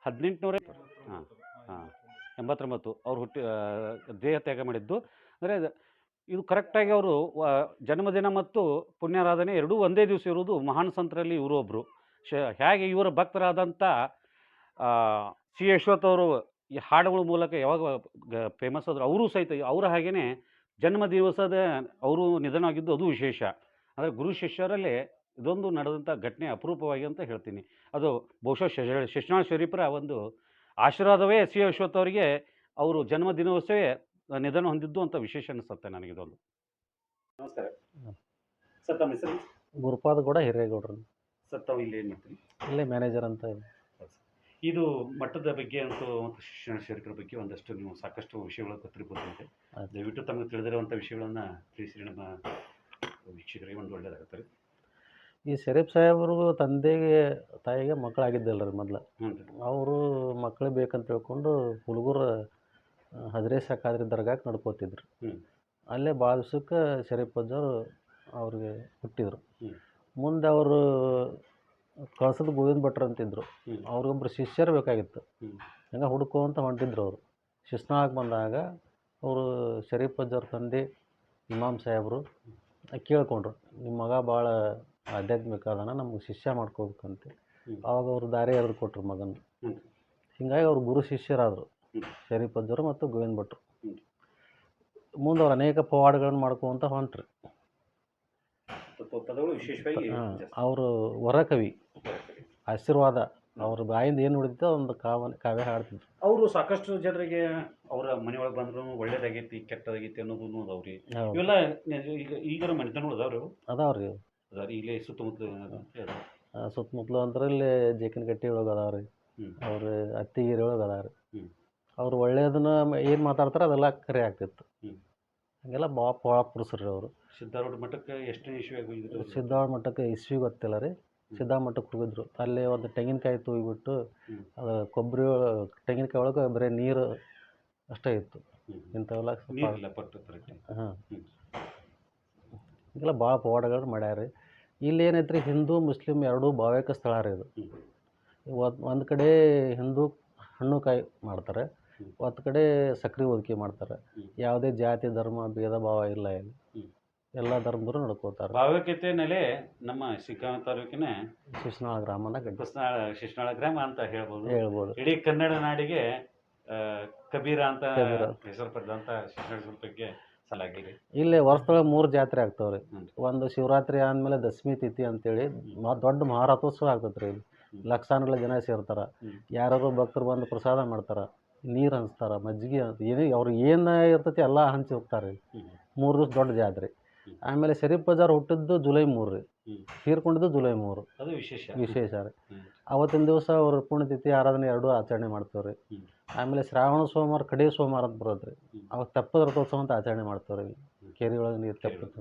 ಹದಿನೆಂಟುನೂರ ಹಾಂ ಹಾಂ ಎಂಬತ್ತೊಂಬತ್ತು ಅವ್ರು ಹುಟ್ಟಿ ದೇಹ ತ್ಯಾಗ ಮಾಡಿದ್ದು. ಅಂದರೆ ಇದು ಕರೆಕ್ಟಾಗಿ ಅವರು ಜನ್ಮದಿನ ಮತ್ತು ಪುಣ್ಯಾರಾಧನೆ ಎರಡೂ ಒಂದೇ ದಿವಸ ಇರುವುದು ಮಹಾನ್ ಸಂತರಲ್ಲಿ ಇವರೊಬ್ಬರು ಶ ಹೇಗೆ ಇವರ ಭಕ್ತರಾದಂಥ ಸಿ ಯಶ್ವಥ್ ಅವರು ಈ ಹಾಡುಗಳ ಮೂಲಕ ಯಾವಾಗ ಫೇಮಸ್ ಆದರೂ ಅವರು ಸಹಿತ ಅವರ ಹಾಗೆಯೇ ಜನ್ಮ ದಿವಸದ ಅವರು ನಿಧನ ಆಗಿದ್ದು ಅದು ವಿಶೇಷ. ಅಂದರೆ ಗುರು ಶಿಷ್ಯರಲ್ಲಿ ಇದೊಂದು ನಡೆದಂಥ ಘಟನೆ ಅಪರೂಪವಾಗಿ ಅಂತ ಹೇಳ್ತೀನಿ. ಅದು ಬಹುಶಃ ಶಶ ಶಿಶುನಾಳ ಶರೀಫರ ಒಂದು ಆಶೀರ್ವಾದವೇ ಸಿ ಅಶ್ವಥ್ ಅವರಿಗೆ ಅವರು ಜನ್ಮ ದಿನವಸವೇ ನಿಧನ ಹೊಂದಿದ್ದು ಅಂತ ವಿಶೇಷ ಅನಿಸುತ್ತೆ ನನಗಿದೊಂದು ನಮಸ್ಕಾರ. ಸರ್ ತಮ್ಮ ಹೆಸರು? ಗುರುಪಾದ ಕೂಡ ಹಿರೇಗೌಡ್ರು. ಸರ್ ತಾವು ಇಲ್ಲಿ ಏನು ಮಾಡ್ತೀರಿ ಇಲ್ಲೇ ಮ್ಯಾನೇಜರ್ ಅಂತ ಇದೆ. ಇದು ಮಟ್ಟದ ಬಗ್ಗೆ ಅಂತೂ ಮತ್ತು ಶಿಕ್ಷಣ ಶರೀಫರ ಬಗ್ಗೆ ಒಂದಷ್ಟು ನೀವು ಸಾಕಷ್ಟು ವಿಷಯಗಳು ಗೊತ್ತಿರ್ಬೋದಂತೆ. ಆಯ್ತು. ದಯವಿಟ್ಟು ತಮಗೆ ತಿಳಿದಿರುವಂಥ ವಿಷಯಗಳನ್ನು ತಿಳಿಸಿ ನಮ್ಮ ವೀಕ್ಷಕರಿಗೆ ಒಂದು ಒಳ್ಳೆಯದಾಗುತ್ತೆ ಈ ಶರೀಫ್ ಸಾಹೇಬರು ತಂದೆಗೆ ತಾಯಿಗೆ ಮಕ್ಕಳಾಗಿದ್ದಲ್ಲ ರೀ. ಮೊದಲು ಅವರು ಮಕ್ಕಳು ಬೇಕಂತ ತಿಳ್ಕೊಂಡು ಹುಡುಗರು ಹಜರೇ ಸಾಕಾದ್ರಿ ದರ್ಗಾಕ್ಕೆ ನಡ್ಕೋತಿದ್ರು. ಅಲ್ಲೇ ಭಾಳ ದಿವ್ಸಕ್ಕೆ ಶರೀಫ್ ಅಜ್ಜವರು ಅವ್ರಿಗೆ ಹುಟ್ಟಿದರು. ಮುಂದೆ ಅವರು ಕಳ್ಸದ ಗೋವಿಂದ ಭಟ್ರು ಅಂತಿದ್ರು. ಹ್ಮ್. ಅವ್ರಿಗೊಬ್ರು ಶಿಷ್ಯರು ಬೇಕಾಗಿತ್ತು. ಹಂಗೆ ಹುಡ್ಕೊಂತ ಹೊಂಟಿದ್ರು ಅವರು. ಶಿಸ್ನಾಳಕ್ಕೆ ಬಂದಾಗ ಅವರು ಶರೀಫ್ ಅಜ್ಜವ್ರ ತಂದೆ ಇಮಾಮ್ ಸಾಹೇಬ್ರು ಕೇಳ್ಕೊಂಡ್ರು ನಿಮ್ಮ ಮಗ ಭಾಳ ಆಧ್ಯಾತ್ಮಿಕ ಅದಾನ ನಮ್ಗೆ ಶಿಷ್ಯ ಮಾಡ್ಕೋಬೇಕಂತ. ಅವಾಗ ಆವಾಗ ಅವರು ದಾರಿ ಎರೆದು ಕೊಟ್ರು ಮಗನ ಹಿಂಗಾಗಿ ಅವ್ರು ಗುರು ಶಿಷ್ಯರಾದರು. ಶರೀಫ್ ಅಜ್ಜರು ಮತ್ತು ಗೋವಿಂದ ಭಟ್ರು. ಮುಂದೆ ಅವ್ರು ಅನೇಕ ಪವಾಡಗಳನ್ನು ಮಾಡ್ಕೊಂತ ಹೊಂಟ್ರಿ. ಪದಗಳು ವಿಶೇಷವಾಗಿ ಅವರು ವರಕವಿ ಆಶೀರ್ವಾದ ಅವ್ರ ಬಾಯಿಂದ ಏನು ಉಳಿದಿತ್ತು ಒಂದು ಕಾವ ಕಾವ್ಯ ಹಾಡ್ತಿದ್ರು. ಅವರು ಸಾಕಷ್ಟು ಜನರಿಗೆ ಅವರ ಮನೆಯೊಳಗೆ ಬಂದ್ರು ಒಳ್ಳೇದಾಗೈತಿ ಕೆಟ್ಟದಾಗೈತಿ ಅನ್ನೋದು ಅದಾವ್ರಿ ಇವೆಲ್ಲ ಈಗ ಮನೆ ಮನೆತನ ಅದಾವ್ರಿ? ಅದಾವ್ರಿ. ಅದಾವ್ರಿ ಇಲ್ಲೇ ಸುತ್ತಮುತ್ತ ಸುತ್ತಮುತ್ತಲು ಅಂದ್ರೆ ಇಲ್ಲಿ ಅಂದ್ರಲ್ಲಿ ಜೇಕಿನಗಟ್ಟಿ ಒಳಗೆ ಅದಾವ್ರಿ. ಅವ್ರ ಅತ್ತಿಗಿರಿ ಒಳಗೆ ಅದಾವ್ರಿ. ಅವ್ರು ಒಳ್ಳೆಯದನ್ನ ಏನು ಮಾತಾಡ್ತಾರೆ ಅದೆಲ್ಲ ಕರೆ ಆಗ್ತಿತ್ತು. ಹಂಗೆಲ್ಲ ಭಾಳ ಭಾಳ ಪುರುಷರು ಅವರು. ಸಿದ್ಧಾರೂಢ ಮಠಕ್ಕೆ ಎಷ್ಟು ಇಶ್ವಿ ಹೋಗಿದ್ರು ಸಿದ್ಧಾರೂಢ ಮಠಕ್ಕೆ ಇಸ್ವಿ ಗೊತ್ತಿಲ್ಲ ರೀ. ಸಿದ್ಧಾರ ಮಠಕ್ಕೆ ಹೋಗಿದ್ರು. ಅಲ್ಲಿ ಒಂದು ತೆಂಗಿನಕಾಯಿ ತೂಗಿಬಿಟ್ಟು. ಅದು ಕೊಬ್ಬರಿ ತೆಂಗಿನಕಾಯಿ ಒಳಗೆ ಬರೀ ನೀರು ಅಷ್ಟೇ ಇತ್ತು. ಇಂಥವೆಲ್ಲ ನೀರಿಲ್ಲ ಪಟ್ಟು ಕರೆಕ್ಟ್ ಹಾಂ. ಹೀಗೆಲ್ಲ ಭಾಳ ಪವಾಡಗಳು ಮಾಡ್ಯಾರ ಇಲ್ಲಿ ಏನೈತೆ ರೀ ಹಿಂದೂ ಮುಸ್ಲಿಮ್ ಎರಡೂ ಭಾವೈಕ ಸ್ಥಳ ರೀ ಇದು. ಒಂದು ಕಡೆ ಹಿಂದೂ ಹಣ್ಣು ಕಾಯಿ ಮಾಡ್ತಾರೆ. ಒಂದು ಕಡೆ ಸಕ್ರೆ ಒದಕಿ ಮಾಡ್ತಾರೆ. ಯಾವುದೇ ಜಾತಿ ಧರ್ಮ ಭೇದ ಭಾವ ಇಲ್ಲ ಇಲ್ಲಿ. ಎಲ್ಲ ಧರ್ಮದವರು ನಡ್ಕೋತಾರೆ. ಭಾವೈಕ್ಯತೆ ನೆಲೆ ನಮ್ಮ ಶಿಗ್ಗಾಂವ ತಾಲೂಕಿನ ಶಿಶುನಾಳ ಗ್ರಾಮ ಕೃಷ್ಣಾಳ ಶಿಶ್ನಾಳ ಗ್ರಾಮ ಅಂತ ಹೇಳ್ಬೋದು. ಹೇಳ್ಬೋದು. ಇಡೀ ಕನ್ನಡ ನಾಡಿಗೆ ಆ, ಕಬೀರ ಅಂತ ಕಬೀರ. ಹೆಸರು ಪಡೆದಂತ ಶಿಕ್ಷಣ ಸಲಾಗಿದೆ. ಇಲ್ಲಿ ವರ್ಷದೊಳಗೆ ಮೂರು ಜಾತ್ರೆ ಆಗ್ತಾವ್ರಿ. ರೀ ಹ್ಮ್. ಒಂದು ಶಿವರಾತ್ರಿ ಆದ್ಮೇಲೆ ದಶಮಿ ತಿಥಿ ಅಂತೇಳಿ ಮ- ದೊಡ್ಡ ಮಹಾರಥೋತ್ಸವ ಆಗ್ತೈತ್ರಿ ರೀ ಇಲ್ಲಿ ಲಕ್ಷಾನುಗಲ ಜನ ಸೇರ್ತಾರೆ. ಹ್ಮ್. ಯಾರು ಭಕ್ತರು ಬಂದು ಪ್ರಸಾದ ಮಾಡ್ತಾರೆ. ನೀರು ಹಂಚ್ತಾರೆ ಮಜ್ಜಿಗೆ ಏನೇ ಅವ್ರು ಏನು ಇರ್ತೈತಿ ಎಲ್ಲ ಹಂಚಿ ಹೋಗ್ತಾರೆ. ರೀ ಮೂರು ದಿವಸ ದೊಡ್ಡ ಜಾತ್ರೆ. ಆಮೇಲೆ ಶರೀಫ್ ಬಜಾರ್ ಹುಟ್ಟಿದ್ದು ಜುಲೈ ಮೂರು ರೀ. ಹೀರ್ಕೊಂಡಿದ್ದು ತೀರ್ಕೊಂಡಿದ್ದು ಜುಲೈ ಮೂರು. ಅದು ವಿಶೇಷ. ವಿಶೇಷ ರೀ. ಅವತ್ತಿನ ದಿವಸ ಅವ್ರ ಪುಣ್ಯತಿಥಿ ಆರಾಧನೆ ಎರಡೂ ಆಚರಣೆ ಮಾಡ್ತೇವೆ ರೀ. ಆಮೇಲೆ ಶ್ರಾವಣ ಸೋಮವಾರ ಕಡೆ ಸೋಮವಾರ ಅಂತ ಬರೋದು ರೀ. ಅವಾಗ ತೆಪ್ಪದ ರಥೋತ್ಸವ ಅಂತ ಆಚರಣೆ ಮಾಡ್ತೇವೆ ರೀ. ಕೆರೆ ಒಳಗೆ ನೀರು ತೆಪ್ಪ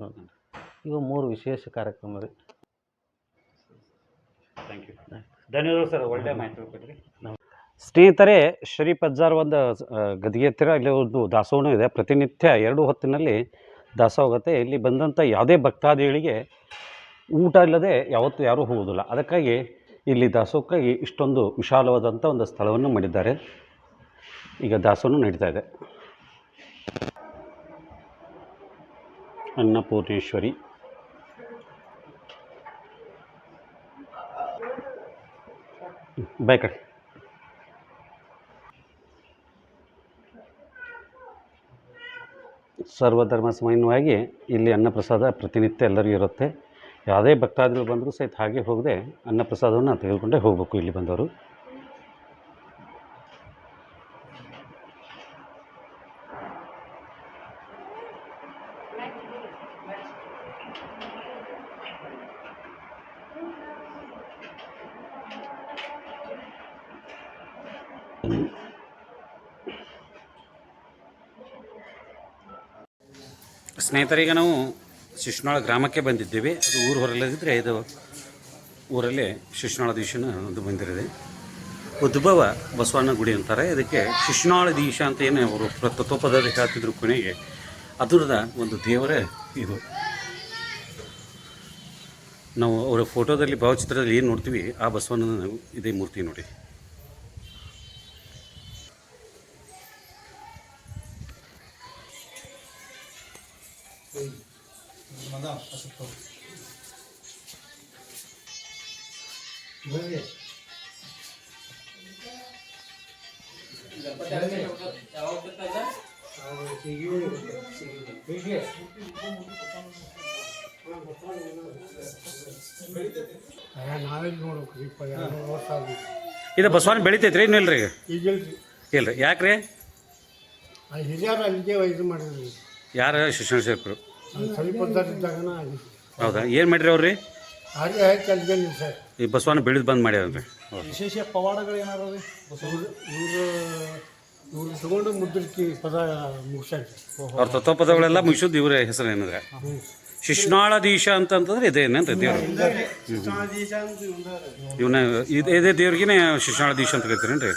ಇವು ಮೂರು ವಿಶೇಷ ಕಾರ್ಯಕ್ರಮ ರೀ. ಥ್ಯಾಂಕ್ ಯು ಧನ್ಯವಾದ ಸರ್ ಒಳ್ಳೆ ಮಾಹಿತಿ ನಮ್- ಸ್ನೇಹಿತರೆ ಶ್ರೀ ಪಜ್ಜಾರ್ ಒಂದು ಗದಿಗೆ ಹತ್ತಿರ ಇಲ್ಲಿ ಒಂದು ದಾಸೋಹನೂ ಇದೆ. ಪ್ರತಿನಿತ್ಯ ಎರಡು ಹೊತ್ತಿನಲ್ಲಿ ದಾಸೋಹ ಹೋಗುತ್ತೆ. ಇಲ್ಲಿ ಬಂದಂಥ ಯಾವುದೇ ಭಕ್ತಾದಿಗಳಿಗೆ ಊಟ ಇಲ್ಲದೆ ಯಾವತ್ತೂ ಯಾರೂ ಹೋಗೋದಿಲ್ಲ ಅದಕ್ಕಾಗಿ ಇಲ್ಲಿ ದಾಸೋಹಕ್ಕಾಗಿ ಇಷ್ಟೊಂದು ವಿಶಾಲವಾದಂಥ ಒಂದು ಸ್ಥಳವನ್ನು ಮಾಡಿದ್ದಾರೆ. ಈಗ ದಾಸೋಹನೂ ನಡೀತಾ ಇದೆ. ಅನ್ನಪೂರ್ಣೇಶ್ವರಿ. ಬಾಯ್ ಕಡೆ. ಸರ್ವಧರ್ಮ ಸಮನ್ವಯವಾಗಿ ಇಲ್ಲಿ ಅನ್ನಪ್ರಸಾದ ಪ್ರತಿನಿತ್ಯ ಎಲ್ಲರಿಗೂ ಇರುತ್ತೆ. ಯಾವುದೇ ಭಕ್ತಾದಿಗಳು ಬಂದರೂ ಸಹಿತ ಹಾಗೆ ಹೋಗದೆ ಅನ್ನಪ್ರಸಾದವನ್ನು ತೆಗೆದುಕೊಂಡೇ ಹೋಗಬೇಕು ಇಲ್ಲಿ ಬಂದವರು. ಸ್ನೇಹಿತರೀಗ ನಾವು ಶಿಶುನಾಳ ಗ್ರಾಮಕ್ಕೆ ಬಂದಿದ್ದೀವಿ. ಅದು ಊರು ಹೊರಲಿದ್ದರೆ ಇದು ಊರಲ್ಲಿ ಶಿಶುನಾಳ ದೀಶನ ಒಂದು ಬಂದಿರಿದೆ ಉದ್ಭವ ಬಸವಣ್ಣ ಗುಡಿ ಅಂತಾರೆ. ಇದಕ್ಕೆ ಶಿಶುನಾಳ ದೀಶ ಅಂತ ಏನು ಅವರು ಪ್ರತತ್ವಪದಲ್ಲಿ ಹೇಳ್ತಿದ್ರು ಕೊನೆಗೆ. ಅದರದ ಒಂದು ದೇವರೇ ಇದು. ನಾವು ಅವರ ಫೋಟೋದಲ್ಲಿ, ಭಾವಚಿತ್ರದಲ್ಲಿ ಏನು ನೋಡ್ತೀವಿ, ಆ ಬಸವಣ್ಣನ ಇದೇ ಮೂರ್ತಿ ನೋಡಿ. ಇದು ಬಸವಣ್ಣ ಬೆಳಿತೈತ್ರಿ ಇನ್ನೂ ಇಲ್ರಿ? ಇಲ್ರಿ. ಯಾಕ್ರಿ? ಅಲ್ಲಿಗೆ ಇದು ಮಾಡಿದ್ರಿ ಯಾರು ಶಿಕ್ಷಣ ಆಗಿತ್ತು ಹೌದಾ? ಏನು ಮಾಡ್ರಿ ಅವ್ರಿ? ಸರ್ ಈ ಬಸವಣ್ಣ ಬೆಳೆದು ಬಂದ್ ಮಾಡ್ಯಾರ ವಿಶೇಷ ಪವಾಡಗಳು ಏನಾರ ಇವ್ರು ತಗೊಂಡು ಮುದ್ರಿಕೆ ಪದ ಮುಗಿಸ್ಯಾರ ಅವ್ರ ತತ್ವಪದಗಳೆಲ್ಲ ಮುಗಿಸೋದು ಇವರ ಹೆಸರು ಏನಂದ್ರೆ. ಶಿಶ್ನಾಳದೀಶ ಅಂತಂತಂದ್ರೆ ಏನಂತ ದೇವ್ರು. ಇವನ ಇದು ಇದೇ ದೇವ್ರಿಗೆ ಶಿಶ್ನಾಳಧೀಶ ಅಂತ ಕರಿತೀರೇನ್ರಿ?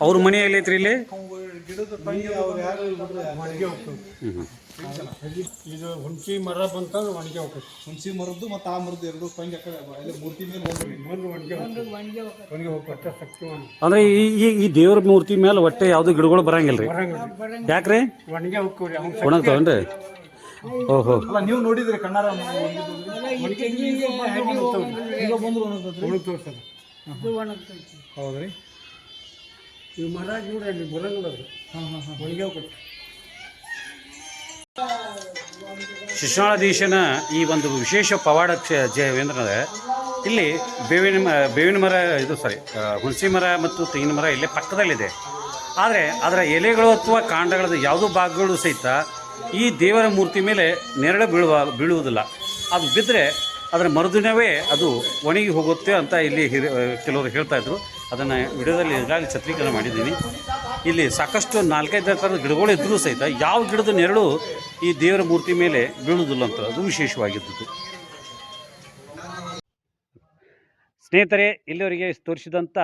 ಅವ್ರ ಮನೆ ಎಲ್ಲೈತ್ರಿ ಇಲ್ಲಿ? ಒಣಗಿ ಹೋಗ್ತದೆ ಹ್ಞೂ ಇದು ಹುಣಸಿ ಮರ ಬಂತಂದ್ರೆ ಒಣಗಿ ಹೋಗ್ತದೆ ಹುಣಸಿ ಮರದ್ದು ಮತ್ತು ಆ ಮರದ್ದು ಎರಡು ಪಂಗಿ ಅಲ್ಲಿ ಮೂರ್ತಿ ಮೇಲೆ ಹೋಗ್ರಿ ಬಂದು ಒಣಗಿ ಹೋಗ್ತದೆ ಒಣಗಿ ಹೋಗ್ತದೆ ಶಕ್ತಿವಾನ. ಅಂದ್ರೆ ಈ ಈ- ಈ ದೇವ್ರ ಮೂರ್ತಿ ಮೇಲೆ ಒಟ್ಟೆ ಯಾವ್ದು ಗಿಡಗಳು ಬರಂಗಿಲ್ರಿ? ಬರಂಗಿಲ್ಲ ಯಾಕ್ರಿ? ಒಣಗಿ ಹೋಗ್ತೀವಿ ಒಣಗ್ತಾವನ್ರಿ ಓಹೋ. ಅಲ್ಲ ನೀವು ನೋಡಿದ್ರಿ ಕಣ್ಣಾರ ಬಂದ್ರು ಹೌದ್ರಿ? ಈ ಮರಾಜ್ ನೋಡ್ರಿ ಅಲ್ಲಿ ಬರಂಗಿಲ್ಲ ಅದು. ಕೊಟ್ಟು ಶಿಶಾಳಧೀಶನ ಶಿಶ್ನಾಳದೀಶನ ಈ ಒಂದು ವಿಶೇಷ ಪವಾಡ ಕ್ಷ- ಜ ಏನಂದ್ರೆ ಇಲ್ಲಿ ಬೇವಿನ ಮ ಬೇವಿನ ಮರ ಇದು ಸಾರಿ ಹುಣಸಿ ಮರ ಮತ್ತು ತೆಂಗಿನ ಮರ ಇಲ್ಲೇ ಪಕ್ಕದಲ್ಲಿದೆ. ಆದರೆ ಅದರ ಎಲೆಗಳು ಅಥವಾ ಕಾಂಡಗಳದ ಯಾವುದೋ ಭಾಗಗಳು ಸಹಿತ ಈ ದೇವರ ಮೂರ್ತಿ ಮೇಲೆ ನೆರಳು ಬೀಳುವ ಬೀಳುವುದಿಲ್ಲ. ಅದು ಬಿದ್ದರೆ ಅದರ ಮರುದಿನವೇ ಅದು ಒಣಗಿ ಹೋಗುತ್ತೆ ಅಂತ ಇಲ್ಲಿ ಹಿರಿ ಕೆಲವರು ಹೇಳ್ತಾ ಇದ್ರು. ಅದನ್ನು ವಿಡಿಯೋದಲ್ಲಿ ಈಗಾಗಲೇ ಚಿತ್ರೀಕರಣ ಮಾಡಿದ್ದೀನಿ ಇಲ್ಲಿ ಸಾಕಷ್ಟು ನಾಲ್ಕೈದು ಥರದ ಗಿಡಗಳು ಇದ್ದರೂ ಸಹಿತ ಯಾವ ಗಿಡದ ನೆರಳು ಈ ದೇವರ ಮೂರ್ತಿ ಮೇಲೆ ಬೀಳುವುದಿಲ್ಲ ಅಂತ ಅದು ವಿಶೇಷವಾಗಿದ್ದದ್ದು ಸ್ನೇಹಿತರೆ, ಇಲ್ಲಿವರಿಗೆ ತೋರಿಸಿದಂಥ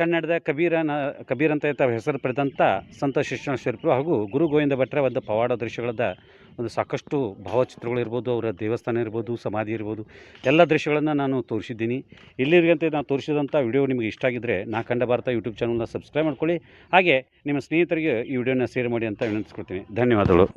ಕನ್ನಡದ ಕಬೀರನ ಕಬೀರ್ ಅಂತ ತಾವು ಹೆಸರು ಪಡೆದಂಥ ಸಂತ ಶಿಕ್ಷಣೇಶ್ವರರು ಹಾಗೂ ಗುರು ಗೋವಿಂದ ಭಟ್ರ ಒಂದು ಪವಾಡ ದೃಶ್ಯಗಳದ ಒಂದು ಸಾಕಷ್ಟು ಭಾವಚಿತ್ರಗಳು ಇರ್ಬೋದು, ಅವರ ದೇವಸ್ಥಾನ ಇರ್ಬೋದು, ಸಮಾಧಿ ಇರ್ಬೋದು, ಎಲ್ಲ ದೃಶ್ಯಗಳನ್ನು ನಾನು ತೋರಿಸಿದ್ದೀನಿ. ಇಲ್ಲಿವರೆಗಂತೆ ನಾನು ತೋರಿಸಿದಂಥ ವಿಡಿಯೋ ನಿಮಗೆ ಇಷ್ಟ ಆಗಿದ್ದರೆ ನಾ ಕಂಡ ಭಾರತ ಯೂಟ್ಯೂಬ್ ಚಾನಲ್ನ ಸಬ್ಸ್ಕ್ರೈಬ್ ಮಾಡ್ಕೊಳ್ಳಿ. ಹಾಗೆ ನಿಮ್ಮ ಸ್ನೇಹಿತರಿಗೆ ಈ ವಿಡಿಯೋನ ಶೇರ್ ಮಾಡಿ ಅಂತ ವಿನಂತಿಸ್ಕೊಳ್ತೀನಿ. ಧನ್ಯವಾದಗಳು.